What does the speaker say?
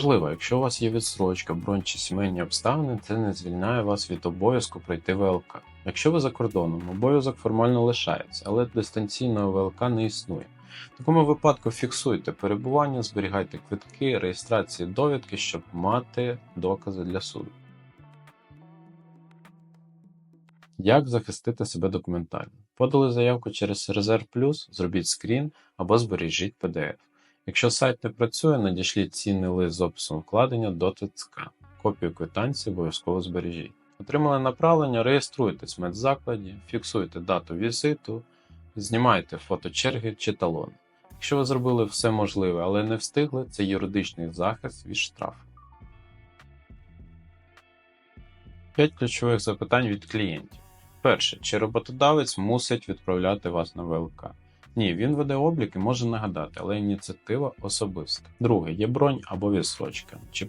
Можливо, якщо у вас є відсрочка, бронь чи сімейні обставини, це не звільняє вас від обов'язку пройти ВЛК. Якщо ви за кордоном, обов'язок формально лишається, але дистанційного ВЛК не існує. В такому випадку фіксуйте перебування, зберігайте квитки, реєстрації довідки, щоб мати докази для суду. Як захистити себе документально? Подали заявку через Резерв Плюс, зробіть скрін або збережіть PDF. Якщо сайт не працює, надішліть цінний лист з описом вкладення до ТЦК. Копію квитанції обов'язково збережіть. Отримали направлення, реєструйтесь в медзакладі, фіксуйте дату візиту, знімайте фото черги чи талони. Якщо ви зробили все можливе, але не встигли, це юридичний захист від штрафу. 5 ключових запитань від клієнтів. Перше, чи роботодавець мусить відправляти вас на ВЛК? Ні, він веде облік і може нагадати, але ініціатива особиста. Друге, є бронь або відсрочка. Чи